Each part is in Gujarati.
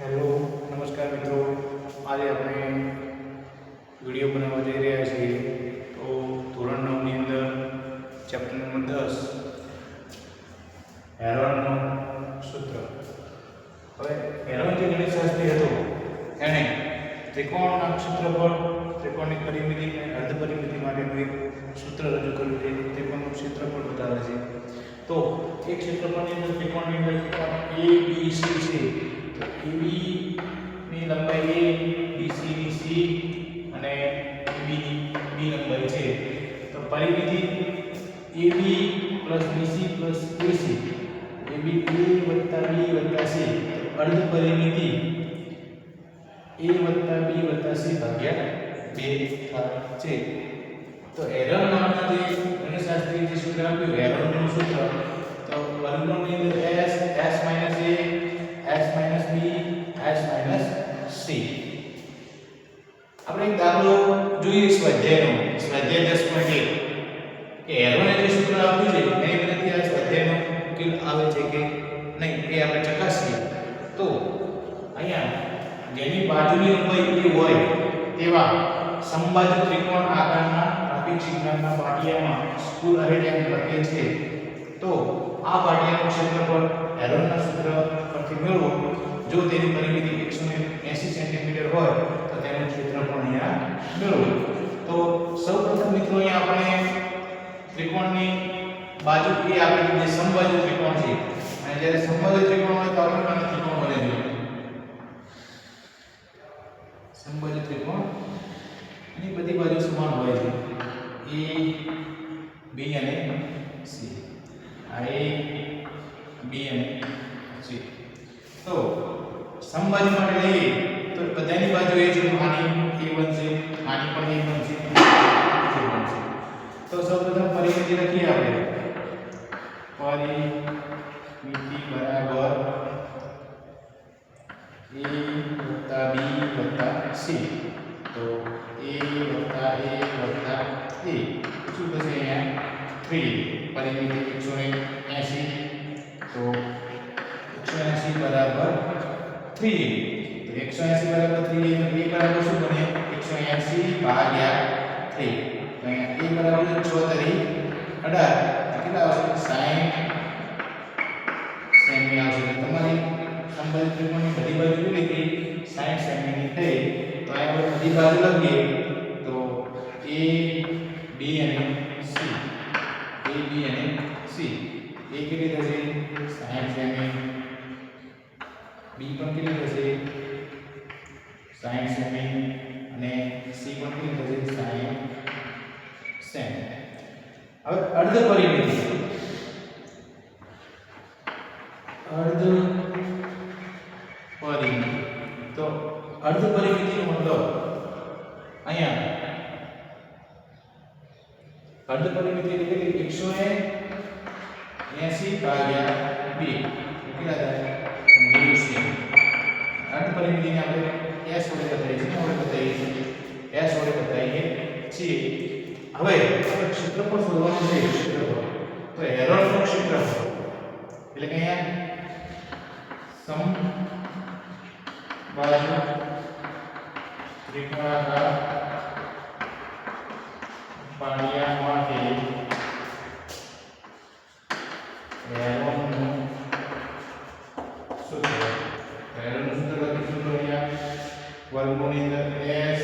હેલો, નમસ્કાર મિત્રો. આજે આપણે વીડિયો બનાવવા જઈ રહ્યા છીએ. તો ધોરણ નવની અંદર ચેપ્ટર નંબર દસ, હેરોનનો સૂત્ર. હવે હેરોન જે ગણિતશાસ્ત્રી હતો. એણે ત્રિકોણના ક્ષેત્રફળ ત્રિકોણની પરિમિતિ અને અર્ધ પરિમિતિ માટેનું એક સૂત્ર રજૂ કર્યું છે. ત્રિકોણનું ક્ષેત્રફળ બતાવે છે. તો એ ક્ષેત્રફળની અંદર ત્રિકોણની અંદર એ બી સી છે? બી ની લંબાઈ એ બી ની C અને બી ની B લંબાઈ છે. તો પરિમિતિ A B plus BC plus B વત્તા અર્ધ પરિમિતિ બી વત્તા સી ભાગ્યા બે છે. તો એરર નામના જે ગણિતશાસ્ત્રી જે સૂત્ર આપ્યું, એરરનું સૂત્ર, તો વર્ગમૂળની અંદર s s a s minus B s minus C આપણે એક દાખલો જોઈએ સ્વાધ્યાયનો. સ્વાધ્યાય દસ પોઈન્ટ એક. કે એરોને જે સૂત્ર આપ્યું છે એની મદદથી આ સ્વાધ્યાયનો ઉકેલ આવે છે કે નહીં, એ આપણે ચકાસીએ. તો અહીંયા જેની બાજુની લંબાઈ એ હોય, તેવા સમબાજુ ત્રિકોણ આકારના ટ્રાફિક સિગ્નલના પાટિયામાં સ્કૂલ અરેડિયમ લખે છે. તો આ પાટિયાનું ક્ષેત્રફળ હેરોનના સૂત્ર પરથી મેળવો જો તેની પરિમિતિ 180 સેન્ટીમીટર હોય તો તેનું ક્ષેત્રફળ અહીંયા મેળવો તો સૌપ્રથમ મિત્રો અહીંયા આપણે ત્રિકોણની બાજુ એ આપેલી જે સમબાજુ ત્રિકોણ છે અને જ્યારે સમબાજુ ત્રિકોણ હોય તો આપણે પણ ત્રિકોણ બને જોઈએ સમબાજુ ત્રિકોણ એની બધી બાજુ સમાન હોય છે એ બી અને સી આ એ બી અને સી તો સમબાજુ માટે લઈએ તો બધાની બાજુ એ છે આની એ બનશે આની પણ એ બનશે એ બનશે તો સૌપ્રથમ પરિમિતિ લખીએ આપણે પરિમિતિ બરાબર a વત્તા b વત્તા c તો a વત્તા a વત્તા a શું થશે અહીંયા 3 પરિમિતિ 180 તો 180 બરાબર 3 તો 180 બરાબર 3 એટલે a બરાબર શું બને 180 ભાગ્યા 3 તો અહીંયા a બરાબર 6 તરી 18 કેટલા આવશે 60 સેમી આવશે એટલે તમારી સંબંધિત ત્રિકોણની બધી બાજુ કેટલી થઈ 60 સેમીની થઈ તો અહીંયા આપણે બધી બાજુ લખીએ તો a b અને c a b અને c a કેટલી થશે 60 સેમી. બી પણ કેટલી થશે 60 સેમી. અને સી પણ કેટલી થશે 60 સેમી. હવે અર્ધ પરિમિતિ. અર્ધ પરિમિતિ. તો અર્ધ પરિમિતિનો મતલબ અહીંયા. અર્ધ પરિમિતિ એટલે કેટલી 180 ભાગ્યા 2 કેટલા થાય 90 સેમી અર્ધ પરિમિતિને આપણે s વડે બતાવીએ છીએ વડે બતાવીએ છીએ s વડે બતાવીએ છીએ હવે આપણે ક્ષેત્રફળ શોધવાનું છે ક્ષેત્રફળ તો એરોનું ક્ષેત્રફળ એટલે કે અહીંયા સમ બાજુ ત્રિકોણાકાર પાડિયા વર્ગમૂળની અંદર s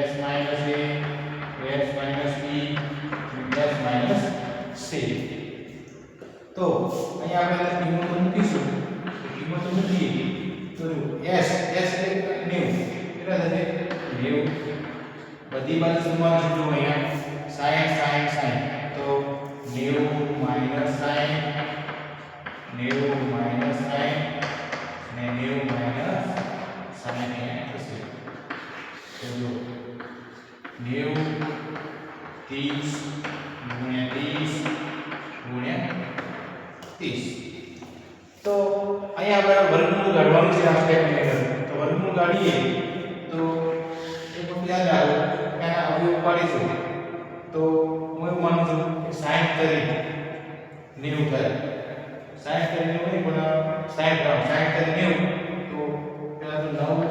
s minus a s minus b s minus c તો અહીંયા આપણે કિંમતો મૂકીશું તો કિંમતો મૂકીએ તો s s એટલે 90 કેટલા થશે 90 બધી બાજુ સમાન છે જો અહીંયા 60 60 60 તો 90 માઈનસ 30 ગુણ્યા 30 ગુણ્યા 30 તો અહીંયા આપણે વર્ગમૂળ કાઢવાનું છે આ સ્ટેપની અંદર તો વર્ગમૂળ કાઢીએ તો એક વખત યાદ રાખો કે આના અવયવ પાડીશું તો હું એવું માનું છું કે 60 તરી 90 થાય 60 તરી 90 પણ 60 60 તરી 90 તો જો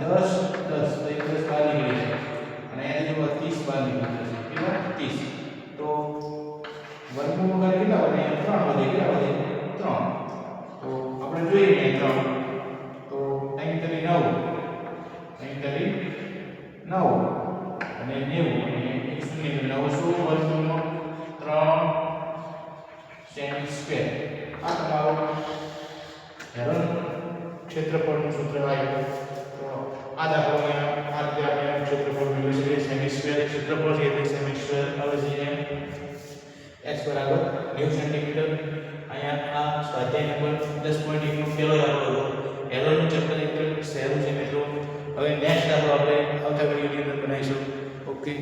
દસ દસ, તો એક દસ બહાર નીકળી છે. અને એને જો ત્રીસ બહાર નીકળી જશે કેટલા? ત્રીસ. તો વર્ગમૂળ વગર કેટલા વધે? ત્રણ વધે. કેટલા વધે? ત્રણ. તો આપણે જોઈએ ત્રણ. તો અહીં તરી નવ. અહીં તરી નવ. અને નેવું. અને એક શૂન્ય નવસો વર્ગમૂળમાં? ત્રણ. સેમી સ્ક્વેર. આ તમારો હેરોન ક્ષેત્રફળનું સૂત્ર આવ્યું આ દાખલામાં આ રીતે આપણે એનું ક્ષેત્રફળ મેળવી શકીએ સેમી સ્ક્વેર ક્ષેત્રફળ છે એટલે સેમી સ્ક્વેર આવે છે બરાબર 90 સેન્ટીમીટર અહીંયા આ સ્વાધ્યાય નંબર દસ પોઈન્ટ એકનો પહેલો દાખલો હતો એલોનું ચેપ્ટર એક સહેલું છે મિત્રો હવે નેક્સ્ટ દાખલો આપણે આવતા વિડીયોની અંદર બનાવીશું ઓકે